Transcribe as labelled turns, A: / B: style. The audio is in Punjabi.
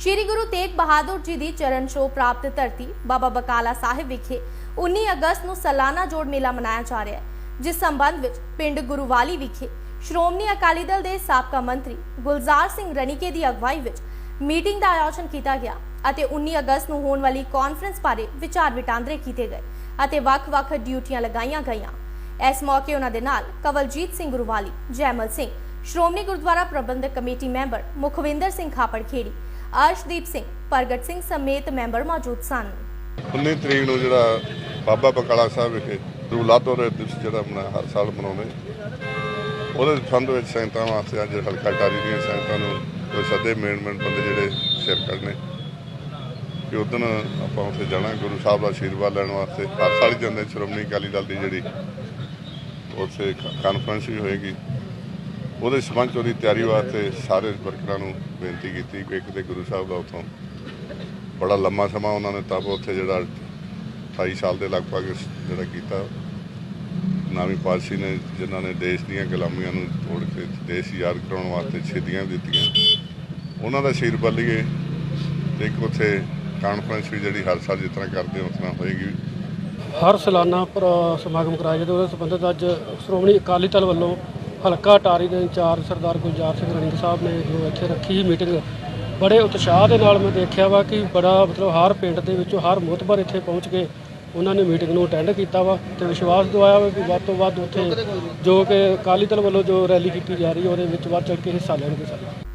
A: ਸ਼੍ਰੀ ਗੁਰੂ ਤੇਗ ਬਹਾਦਰ ਜੀ ਦੀ ਚਰਨ ਛੋਹ ਪ੍ਰਾਪਤ ਧਰਤੀ, ਬਾਬਾ ਬਕਾਲਾ ਸਾਹਿਬ ਵਿਖੇ 19 ਅਗਸਤ ਨੂੰ ਸਾਲਾਨਾ ਜੋੜ ਮੇਲਾ ਮਨਾਇਆ ਜਾ ਰਿਹਾ ਹੈ, ਜਿਸ ਸੰਬੰਧ ਵਿੱਚ ਪਿੰਡ ਗੁਰੂਵਾਲੀ ਵਿਖੇ ਸ਼੍ਰੋਮਣੀ ਅਕਾਲੀ ਦਲ ਦੇ ਸਾਬਕਾ ਮੰਤਰੀ ਗੁਲਜ਼ਾਰ ਸਿੰਘ ਰਣੀਕੇ ਦੀ ਅਗਵਾਈ ਵਿੱਚ ਮੀਟਿੰਗ ਦਾ ਆਯੋਜਨ ਕੀਤਾ ਗਿਆ ਅਤੇ 19 ਅਗਸਤ ਨੂੰ ਹੋਣ ਵਾਲੀ ਕਾਨਫਰੰਸ ਬਾਰੇ ਵਿਚਾਰ ਵਟਾਂਦਰੇ ਕੀਤੇ ਗਏ ਅਤੇ ਵੱਖ-ਵੱਖ ਡਿਊਟੀਆਂ ਲਗਾਈਆਂ ਗਈਆਂ। ਇਸ ਮੌਕੇ ਉਹਨਾਂ ਦੇ ਨਾਲ ਕਵਲਜੀਤ ਸਿੰਘ ਗੁਰਵਾਲੀ, ਜੈਮਲ ਸਿੰਘ, ਸ਼੍ਰੋਮਣੀ ਗੁਰਦੁਆਰਾ ਪ੍ਰਬੰਧਕ ਕਮੇਟੀ ਮੈਂਬਰ ਮੁਖਵਿੰਦਰ ਸਿੰਘ ਖਾਪੜਖੇੜੀ ਅਰਸ਼ਦੀਪ ਸਿੰਘ, ਪ੍ਰਗਟ ਸਿੰਘ ਸਮੇਤ ਮੈਂਬਰ ਮੌਜੂਦ ਸਨ।
B: 19 ਤਰੀਕ ਨੂੰ ਜਿਹੜਾ ਬਾਬਾ ਬਕਾਲਾ ਸਾਹਿਬ ਵਿਖੇ ਰੂਲਾਦੋ ਦਿਵਸ ਜਿਹੜਾ ਮਨਾ ਹਰ ਸਾਲ ਮਨਾਉਂਦੇ। ਉਹਦੇ ਸੰਬੰਧ ਵਿੱਚ ਸੈਂਤਾਂ ਵਾਸਤੇ ਅੱਜ ਹਲਕਾ ਟਾਰੀ ਦੀਆਂ ਸੈਂਤਾਂ ਨੂੰ ਕੋਈ ਸੱਦੇ ਮੇਨ ਮੇਨ ਬੰਦੇ ਜਿਹੜੇ ਸ਼ਿਰਕਤ ਨੇ ਕਿ ਉਦੋਂ ਆਪਾਂ ਉੱਥੇ ਜਾਣਾ, ਗੁਰੂ ਸਾਹਿਬ ਦਾ ਆਸ਼ੀਰਵਾਦ ਲੈਣ ਵਾਸਤੇ। ਹਰ ਸਾਲ ਜਾਂਦੇ, ਸ਼੍ਰੋਮਣੀ ਅਕਾਲੀ ਦਲ ਦੀ ਜਿਹੜੀ ਉੱਥੇ ਕਾਨਫਰੰਸ ਵੀ ਹੋਏਗੀ। ਉਹਦੇ ਸੰਬੰਧ ਉਹਦੀ ਤਿਆਰੀ ਵਾਸਤੇ ਸਾਰੇ ਵਰਕਰਾਂ ਨੂੰ ਬੇਨਤੀ ਕੀਤੀ ਕਿ ਇੱਕ ਤੇ ਗੁਰੂ ਸਾਹਿਬ ਦਾ ਉੱਥੋਂ ਬੜਾ ਲੰਮਾ ਸਮਾਂ ਉਹਨਾਂ ਨੇ ਤਪ ਉੱਥੇ ਜਿਹੜਾ 28 ਸਾਲ ਦੇ ਲਗਭਗ ਜਿਹੜਾ ਕੀਤਾ। ਨਾਮੀ ਪਾਤਸ਼ਾਹੀ ਨੇ ਜਿਨ੍ਹਾਂ ਨੇ ਦੇਸ਼ ਦੀਆਂ ਗੁਲਾਮੀਆਂ ਨੂੰ ਤੋੜ ਕੇ ਦੇਸ਼ ਯਾਦ ਕਰਾਉਣ ਵਾਸਤੇ ਛੇਦੀਆਂ ਦਿੱਤੀਆਂ। ਉਹਨਾਂ ਦਾ ਆਸ਼ੀਰਵਾਦ ਲਈਏ ਤੇ ਇੱਕ ਉੱਥੇ ਕਾਨਫਰੰਸ ਵੀ ਜਿਹੜੀ ਹਰ ਸਾਲ ਜਿਸ ਤਰ੍ਹਾਂ ਕਰਦੇ ਉਸ ਤਰ੍ਹਾਂ ਹੋਏਗੀ।
C: ਹਰ ਸਾਲਾਨਾ ਸਮਾਗਮ ਕਰਾਇਆ ਜਾਂਦਾ। ਉਹਦੇ ਸੰਬੰਧਿਤ ਅੱਜ ਸ਼੍ਰੋਮਣੀ ਅਕਾਲੀ ਦਲ ਵੱਲੋਂ ਹਲਕਾ ਟਾਰੀ ਦੇ ਇੰਚਾਰਜ ਸਰਦਾਰ ਗੁਲਜ਼ਾਰ ਸਿੰਘ ਰਣਿੰਗ ਸਾਹਿਬ ਨੇ ਜੋ ਇੱਥੇ ਰੱਖੀ ਸੀ ਮੀਟਿੰਗ, ਬੜੇ ਉਤਸ਼ਾਹ ਦੇ ਨਾਲ ਮੈਂ ਦੇਖਿਆ ਵਾ ਕਿ ਬੜਾ ਮਤਲਬ ਹਰ ਪਿੰਡ ਦੇ ਵਿੱਚੋਂ ਹਰ ਮੁਤਬਰ ਇੱਥੇ ਪਹੁੰਚ ਕੇ ਉਹਨਾਂ ਨੇ ਮੀਟਿੰਗ ਨੂੰ ਅਟੈਂਡ ਕੀਤਾ ਵਾ ਤੇ ਵਿਸ਼ਵਾਸ ਦਿਵਾਇਆ ਵਾ ਕਿ ਵੱਧ ਤੋਂ ਵੱਧ ਉੱਥੇ ਜੋ ਕਿ ਅਕਾਲੀ ਦਲ ਵੱਲੋਂ ਜੋ ਰੈਲੀ ਕੀਤੀ ਜਾ ਰਹੀ ਉਹਦੇ ਵਿੱਚ ਵੱਧ ਚੜ੍ਹ ਕੇ ਹਿੱਸਾ ਲੈਣਗੇ ਸਾਰੇ